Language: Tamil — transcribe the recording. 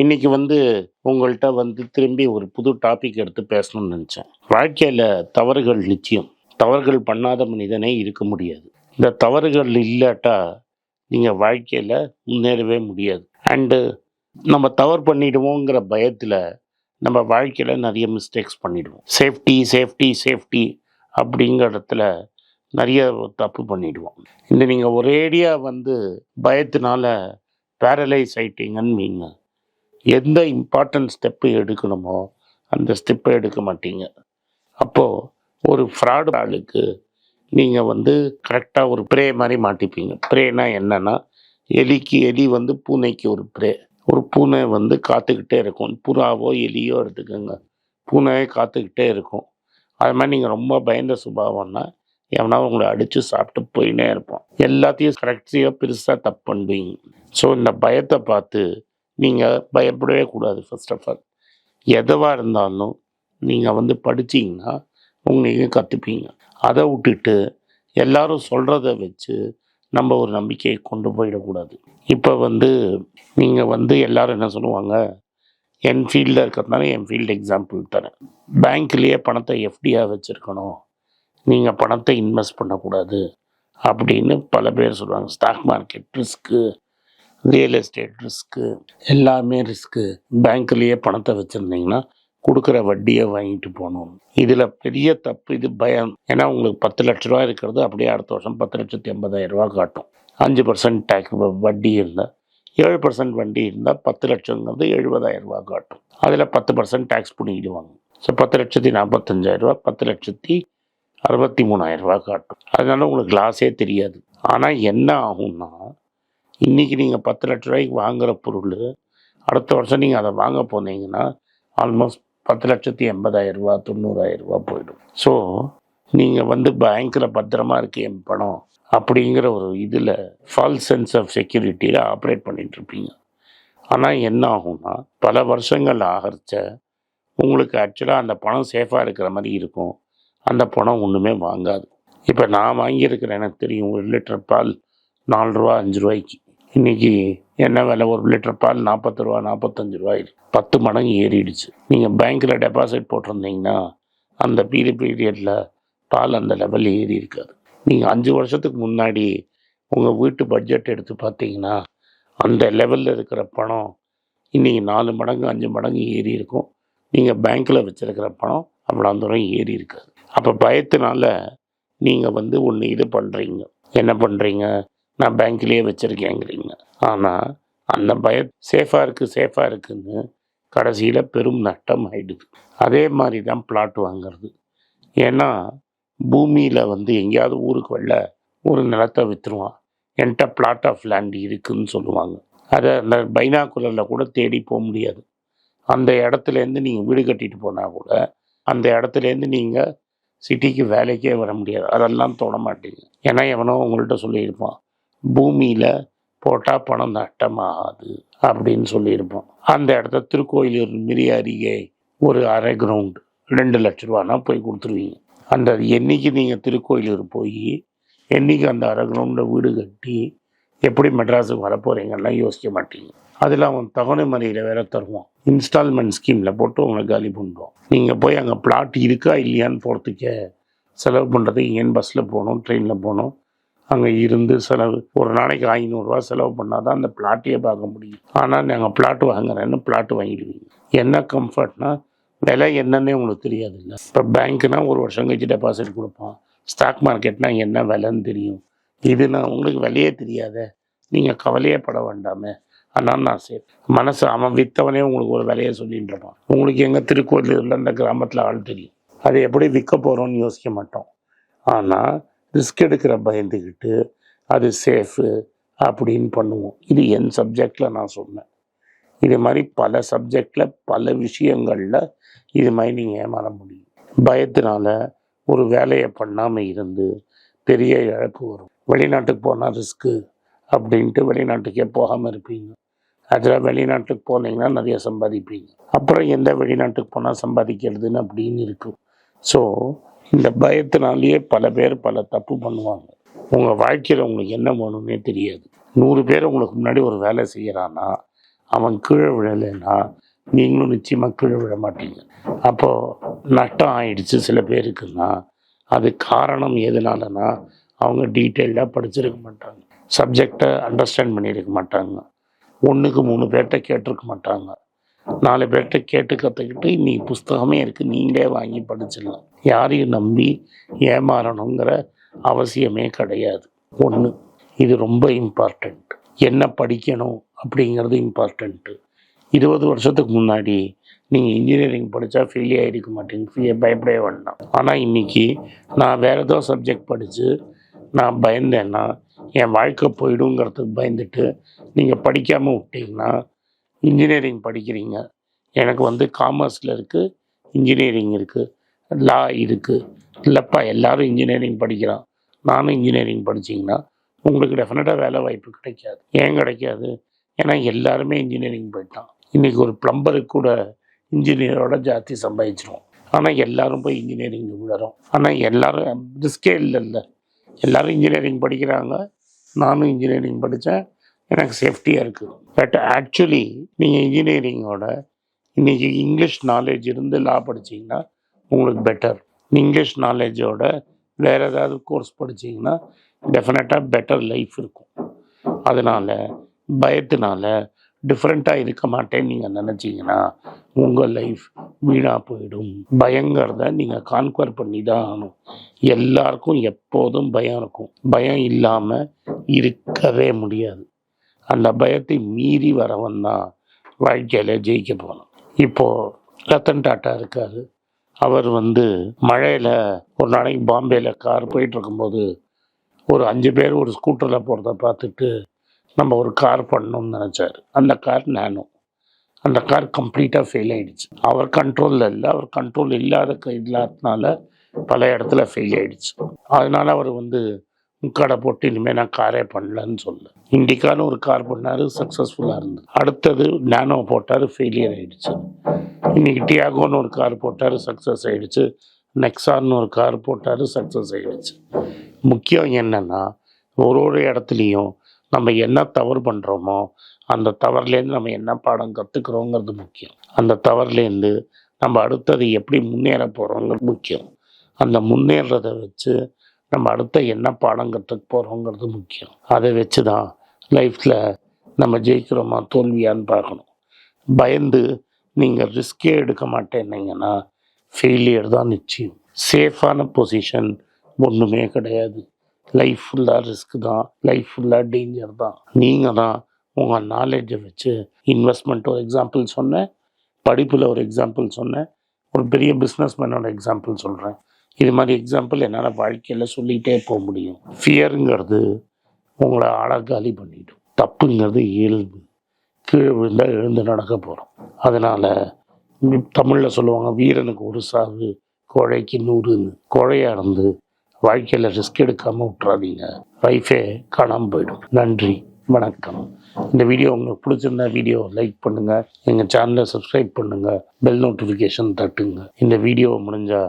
இன்னைக்கு வந்து உங்கள்கிட்ட வந்து திரும்பி ஒரு புது டாபிக் எடுத்து பேசணும்னு நினச்சேன். வாழ்க்கையில் தவறுகள் நிச்சயம். தவறுகள் பண்ணாத மனிதனே இருக்க முடியாது. இந்த தவறுகள் இல்லாட்டா நீங்கள் வாழ்க்கையில் முன்னேறவே முடியாது. அண்டு நம்ம தவறு பண்ணிடுவோங்கிற பயத்தில் நம்ம வாழ்க்கையில் நிறைய மிஸ்டேக்ஸ் பண்ணிடுவோம். சேஃப்டி சேஃப்டி சேஃப்டி அப்படிங்கிற இடத்துல நிறைய தப்பு பண்ணிடுவோம். இந்த நீங்கள் ஒரேடியாக வந்து பயத்தினால பேரலைஸ் ஆயிட்டீங்கன்னு மீன் எந்த இம்பார்ட்டன்ட் ஸ்டெப்பு எடுக்கணுமோ அந்த ஸ்டெப்பை எடுக்க மாட்டீங்க. அப்போது ஒரு ஃப்ராடு ஆளுக்கு நீங்கள் வந்து கரெக்டாக ஒரு ப்ரே மாதிரி மாட்டிப்பீங்க. ப்ரேனா என்னன்னா எலிக்கு எலி வந்து பூனைக்கு ஒரு ப்ரே ஒரு பூனை வந்து காத்துக்கிட்டே இருக்கும். புறாவோ எலியோ எடுத்துக்கோங்க. பூனையே காத்துக்கிட்டே இருக்கும். அது மாதிரி நீங்கள் ரொம்ப பயந்த சுபாவம்னா எவனா உங்களை அடித்து சாப்பிட்டு போயினே இருப்போம் எல்லாத்தையும் கரெக்டாக பெருசாக தப்பு பண்ணுவீங்க. ஸோ இந்த பயத்தை பார்த்து நீங்கள் பயப்படவே கூடாது ஃபர்ஸ்ட் ஆஃப் ஆல் எதுவாக இருந்தாலும் நீங்கள் வந்து படிச்சீங்கன்னா உங்களுக்கு கற்றுப்பீங்க அதை விட்டுட்டு எல்லாரும் சொல்கிறத வச்சு நம்ம ஒரு நம்பிக்கையை கொண்டு போயிடக்கூடாது. இப்போ வந்து நீங்கள் வந்து எல்லாரும் என்ன சொல்லுவாங்க? என் ஃபீல்டில் இருக்கிறதுனால என் ஃபீல்டு எக்ஸாம்பிள் தரேன். பேங்க்லேயே பணத்தை எஃப்டியாக வச்சுருக்கணும். நீங்கள் பணத்தை இன்வெஸ்ட் பண்ணக்கூடாது அப்படின்னு பல பேர் சொல்லுவாங்க. Stock market risk real estate risk எல்லாமே ரிஸ்க்கு பேங்க்லேயே பணத்தை வச்சுருந்தீங்கன்னா கொடுக்குற வட்டியை வாங்கிட்டு போகணும். இதில் பெரிய தப்பு இது பயம். ஏன்னா உங்களுக்கு பத்து லட்ச ரூபா இருக்கிறது அப்படியே அடுத்த வருஷம் பத்து லட்சத்தி எண்பதாயிரம் ரூபா காட்டும். அஞ்சு பர்சன்ட் டேக்ஸ் வட்டி இருந்தால் ஏழு பர்சன்ட் வண்டி இருந்தால் பத்து லட்சங்கிறது எழுபதாயிரம் ரூபா காட்டும். அதில் பத்து பர்சன்ட் டேக்ஸ் பிடிக்கிடுவாங்க ஸோ பத்து லட்சத்தி நாற்பத்தஞ்சாயிரரூபா பத்து லட்சத்தி அறுபத்தி மூணாயிரம் ரூபா காட்டும். அதனால உங்களுக்கு லாஸே தெரியாது. ஆனால் என்ன ஆகும்னா இன்றைக்கி நீங்கள் பத்து லட்ச ரூபாய்க்கு வாங்குகிற பொருள் அடுத்த வருஷம் நீங்கள் அதை வாங்க போனீங்கன்னா ஆல்மோஸ்ட் பத்து லட்சத்தி எண்பதாயிரம் ரூபா தொண்ணூறாயிரம் ரூபா போயிடும். ஸோ நீங்கள் வந்து பேங்க்கில் பத்திரமா இருக்கு என் பணம் அப்படிங்கிற ஒரு இதில் ஃபால்ஸ் சென்ஸ் ஆஃப் செக்யூரிட்டியில் ஆப்ரேட் பண்ணிகிட்ருப்பீங்க இருப்பீங்க. ஆனால் என்ன ஆகும்னா பல வருஷங்கள் ஆகரிச்ச உங்களுக்கு ஆக்சுவலாக அந்த பணம் சேஃபாக இருக்கிற மாதிரி இருக்கும். அந்த பணம் ஒன்றுமே வாங்காது. இப்போ நான் வாங்கியிருக்கிறேன் எனக்கு தெரியும் ஒரு லிட்டர் பால் நாலு ரூபா அஞ்சு ரூபாய்க்கு. இன்னைக்கு என்ன விலை? ஒரு லிட்டர் பால் நாற்பது ரூபா நாற்பத்தஞ்சு ரூபாய் பத்து மடங்கு ஏறிடுச்சு. நீங்கள் பேங்க்கில் டெபாசிட் போட்டிருந்தீங்கன்னா அந்த பீரியட் பீரியடில் பால் அந்த லெவலில் ஏறி இருக்காது. நீங்கள் அஞ்சு வருஷத்துக்கு முன்னாடி உங்கள் வீட்டு பட்ஜெட் எடுத்து பார்த்தீங்கன்னா அந்த லெவலில் இருக்கிற பணம் இன்றைக்கி நாலு மடங்கு அஞ்சு மடங்கு ஏறி இருக்கும். நீங்கள் பேங்க்கில் வச்சுருக்கிற பணம் அவ்வளோ தூரம் ஏறி இருக்காது. அப்போ பயத்தினால நீங்கள் வந்து ஒன்று இது பண்ணுறீங்க என்ன பண்ணுறீங்க நான் பேங்க்லேயே வச்சுருக்கேங்கிறீங்க ஆனால் அந்த பய சேஃபாக இருக்குது சேஃபாக இருக்குதுன்னு கடைசியில் பெரும் நஷ்டம் ஆகிடுது அதே மாதிரி தான் பிளாட் வாங்குறது. ஏன்னா பூமியில் வந்து எங்கேயாவது ஊருக்கு வெளில ஒரு நிலத்தை விற்றுருவான் என்கிட்ட பிளாட் ஆஃப் லேண்ட் இருக்குதுன்னு சொல்லுவாங்க. அதை அந்த பைனாக்குலரில் கூட தேடி போக முடியாது. அந்த இடத்துலேருந்து நீங்கள் வீடு கட்டிட்டு போனால் கூட அந்த இடத்துலேருந்து நீங்கள் சிட்டிக்கு வேலைக்கே வர முடியாது. அதெல்லாம் தொட மாட்டீங்க. ஏன்னா எவனோ உங்கள்கிட்ட சொல்லியிருப்பான். பூமியில் போட்டால் பணம் நட்டமாகாது அப்படின்னு சொல்லியிருப்போம். அந்த இடத்த திருக்கோயிலூர் மிரி அருகே ஒரு அரை கிரவுண்டு ரெண்டு லட்ச ரூபானா போய் கொடுத்துருவீங்க. அந்த என்றைக்கு நீங்கள் திருக்கோயிலூர் போய் என்னைக்கு அந்த அரை கிரவுண்டில் வீடு கட்டி எப்படி மெட்ராஸுக்கு வரப்போகிறீங்கன்னா யோசிக்க மாட்டீங்க. அதில் அவன் தவணை முறையில் வேற தருவான் இன்ஸ்டால்மெண்ட் ஸ்கீமில் போட்டு உங்களை காலி பண்ணுறோம் நீங்கள் போய் அங்கே பிளாட் இருக்கா இல்லையான்னு போகிறதுக்கே செலவு பண்ணுறதுக்கு ஏன் பஸ்ஸில் போகணும் ட்ரெயினில் போகணும். அங்கே இருந்து செலவு. ஒரு நாளைக்கு ஐநூறுரூவா செலவு பண்ணால் தான் அந்த பிளாட்டையே பார்க்க முடியும். ஆனால் நாங்கள் பிளாட் வாங்குறேன்னு பிளாட் வாங்கிடுவீங்க. என்ன கம்ஃபர்ட்னா விலை என்னன்னே உங்களுக்கு தெரியாது இல்லை இப்போ பேங்க்னா ஒரு வருஷம் கழிச்சு டெபாசிட் கொடுப்பான். ஸ்டாக் மார்க்கெட்னா என்ன விலைன்னு தெரியும். இது நான் உங்களுக்கு விலையே தெரியாத. நீங்கள் கவலையே பட வேண்டாமே. ஆனால் நான் சரி மனசு அவன் விற்றவனே உங்களுக்கு ஒரு விலையை சொல்லிட்டு இருப்பான். உங்களுக்கு எங்கள் திருக்கோயிலூரில் அந்த கிராமத்தில் ஆள் தெரியும். அது எப்படி விற்க போகிறோம்னு யோசிக்க மாட்டோம். ஆனால் ரிஸ்க் எடுக்கிற பயந்துக்கிட்டு அது சேஃபு அப்படின்னு பண்ணுவோம். இது என் சப்ஜெக்டில் நான் சொன்னேன். இது மாதிரி பல சப்ஜெக்டில் பல விஷயங்களில் இது மாதிரி நீங்கள் ஏமாற முடியும். பயத்தினால ஒரு வேலையை பண்ணாமல் இருந்து பெரிய இழப்பு வரும். வெளிநாட்டுக்கு போனால் ரிஸ்க்கு அப்படின்ட்டு வெளிநாட்டுக்கே போகாமல் இருப்பீங்க. அதில் வெளிநாட்டுக்கு போனீங்கன்னா நிறைய சம்பாதிப்பீங்க. அப்புறம் எந்த வெளிநாட்டுக்கு போனால் சம்பாதிக்கிறதுன்னு அப்படின்னு இருக்கும். ஸோ இந்த பயத்தினாலேயே பல பேர் பல தப்பு பண்ணுவாங்க. உங்கள் வாழ்க்கையில் உங்களுக்கு என்ன வேணும்னே தெரியாது. நூறு பேர் உங்களுக்கு முன்னாடி ஒரு வேலை செய்கிறான்னா அவன் கீழே விழலைன்னா நீங்களும் நிச்சயமாக கீழே விழ மாட்டீங்க. அப்போது நட்டம் ஆயிடுச்சு சில பேருக்குன்னா அது காரணம் எதனாலனா அவங்க டீட்டெயில்டாக படிச்சிருக்க மாட்டாங்க. சப்ஜெக்டை அண்டர்ஸ்டாண்ட் பண்ணியிருக்க மாட்டாங்க. ஒன்றுக்கு மூணு பேர்கிட்ட கேட்டிருக்க மாட்டாங்க. நாலு பேர்கிட்ட கேட்டு கற்றுக்கிட்டு நீ புஸ்தகமே இருக்குது நீங்களே வாங்கி படிச்சிடலாம். யாரையும் நம்பி ஏமாறணுங்கிற அவசியமே கிடையாது. ஒன்று இது ரொம்ப இம்பார்ட்டண்ட் என்ன படிக்கணும் அப்படிங்கிறது இம்பார்ட்டண்ட்டு இருபது வருஷத்துக்கு முன்னாடி நீங்கள் இன்ஜினியரிங் படித்தா ஃபெயில் ஆகிருக்க மாட்டீங்க பயப்படவே வேண்டாம். ஆனால் இன்றைக்கி நான் வேறு ஏதோ சப்ஜெக்ட் படித்து நான் பயந்தேன்னா என் வாழ்க்கை போயிடுங்கிறதுக்கு பயந்துட்டு நீங்கள் படிக்காமல் விட்டீங்கன்னா இன்ஜினியரிங் படிக்கிறீங்க. எனக்கு வந்து காமர்ஸில் இருக்குது இன்ஜினியரிங் இருக்குது லா இருக்குது இல்லைப்பா எல்லாரும் இன்ஜினியரிங் படிக்கிறான். நானும் இன்ஜினியரிங் படிச்சிங்கன்னா உங்களுக்கு டெஃபினட்டாக வேலை வாய்ப்பு கிடைக்காது. ஏன் கிடைக்காது? ஏன்னா எல்லாருமே இன்ஜினியரிங் போயிட்டான். இன்றைக்கி ஒரு ப்ளம்பருக்கு கூட இன்ஜினியரோட ஜாஸ்தி சம்பாதிச்சிரும் ஆனால் எல்லாரும் போய் இன்ஜினியரிங் விழறோம் ஆனால் எல்லாரும் ரிஸ்கே இல்லைல்ல எல்லாரும் இன்ஜினியரிங் படிக்கிறாங்க. நானும் இன்ஜினியரிங் படித்தேன் எனக்கு சேஃப்டியாக இருக்குது பட் ஆக்சுவலி நீங்கள் இன்ஜினியரிங்கோட இன்றைக்கி இங்கிலீஷ் நாலேஜ் இருந்து லா படிச்சீங்கன்னா உங்களுக்கு பெட்டர் இங்கிலீஷ் நாலேஜோட வேறு ஏதாவது கோர்ஸ் படிச்சீங்கன்னா டெஃபினட்டாக பெட்டர் லைஃப் இருக்கும். அதனால் பயத்தினால டிஃப்ரெண்ட்டாக இருக்க மாட்டேன்னு நீங்கள் நினச்சிங்கன்னா உங்கள் லைஃப் வீணாக போயிடும். பயங்கிறத நீங்கள் கான்குவர் பண்ணி தான் ஆகணும். எல்லாருக்கும் எப்போதும் பயம் இருக்கும். பயம் இல்லாமல் இருக்கவே முடியாது. அந்த பயத்தை மீறி வரவன் தான் வாழ்க்கையில் ஜெயிக்க போகணும் இப்போது ரத்தன் டாட்டா இருக்கார். அவர் வந்து மழையில் ஒரு நாளைக்கு பாம்பேயில் கார் போயிட்டு இருக்கும்போது ஒரு அஞ்சு பேர் ஒரு ஸ்கூட்டரில் போகிறத பார்த்துட்டு நம்ம ஒரு கார் பண்ணணும்னு நினச்சார். அந்த கார் நானோ அந்த கார் கம்ப்ளீட்டாக ஃபெயில் ஆகிடுச்சு அவர் கண்ட்ரோலில் இல்லை. அவர் கண்ட்ரோல் இல்லாத க- இல்லாதனால பல இடத்துல ஃபெயில் ஆகிடுச்சு அதனால அவர் வந்து கடை போட்டு இனிமேல் நான் காரே பண்ணலன்னு சொல்ல. இண்டிகான்னு ஒரு கார் பண்ணார் சக்ஸஸ்ஃபுல்லாக இருந்தது அடுத்தது நானோ போட்டார் ஃபெயிலியர் ஆகிடுச்சு இன்னைக்கு டியாகோன்னு ஒரு கார் போட்டார் சக்ஸஸ் ஆகிடுச்சு நெக்ஸான்னு ஒரு கார் போட்டார் சக்ஸஸ் ஆகிடுச்சு முக்கியம் என்னென்னா ஒரு ஒரு இடத்துலையும் நம்ம என்ன தவறு பண்ணுறோமோ அந்த தவறுலேருந்து நம்ம என்ன பாடம் கற்றுக்குறோங்கிறது முக்கியம். அந்த தவறுலேருந்து நம்ம அடுத்தது எப்படி முன்னேற போகிறோங்கிறது முக்கியம். அந்த முன்னேறதை வச்சு நம்ம அடுத்த என்ன பாடம் கற்றுக்க போகிறோங்கிறது முக்கியம். அதை வச்சு தான் லைஃப்பில் நம்ம ஜெயிக்கிறோமா தோல்வியான்னு பார்க்கணும். பயந்து நீங்கள் ரிஸ்கே எடுக்க மாட்டேன்னீங்கன்னா ஃபெயிலியர் தான் நிச்சயம். சேஃபான பொசிஷன் ஒன்றுமே கிடையாது. லைஃப் ஃபுல்லாக ரிஸ்க் தான். லைஃப் ஃபுல்லாக டேஞ்சர் தான். நீங்கள் தான் உங்கள் நாலேஜை வச்சு இன்வெஸ்ட்மெண்ட் ஒரு எக்ஸாம்பிள் சொன்னேன். படிப்பில் ஒரு எக்ஸாம்பிள் சொன்னேன். ஒரு பெரிய பிஸ்னஸ்மேனோட எக்ஸாம்பிள் சொல்கிறேன் இது மாதிரி எக்ஸாம்பிள் என்னால் வாழ்க்கையில் சொல்லிகிட்டே போக முடியும். ஃபியருங்கிறது உங்களை அழகாலி பண்ணிவிடும் தப்புங்கிறது இயல்பு. கீழே விழுந்தா எழுந்து நடக்க போகிறோம் அதனால் தமிழில் சொல்லுவாங்க வீரனுக்கு ஒரு சாவு கோழைக்கு நூறுன்னு. கோழையாக இருந்து வாழ்க்கையில் ரிஸ்க் எடுக்காமல் விட்றாதீங்க லைஃபே காணாமல் போயிடும். நன்றி. வணக்கம். இந்த வீடியோ உங்களுக்கு பிடிச்சிருந்தா வீடியோ லைக் பண்ணுங்கள் எங்கள் சேனலை சப்ஸ்கிரைப் பண்ணுங்கள் பெல் நோட்டிஃபிகேஷன் தட்டுங்க. இந்த வீடியோ முடிஞ்சால்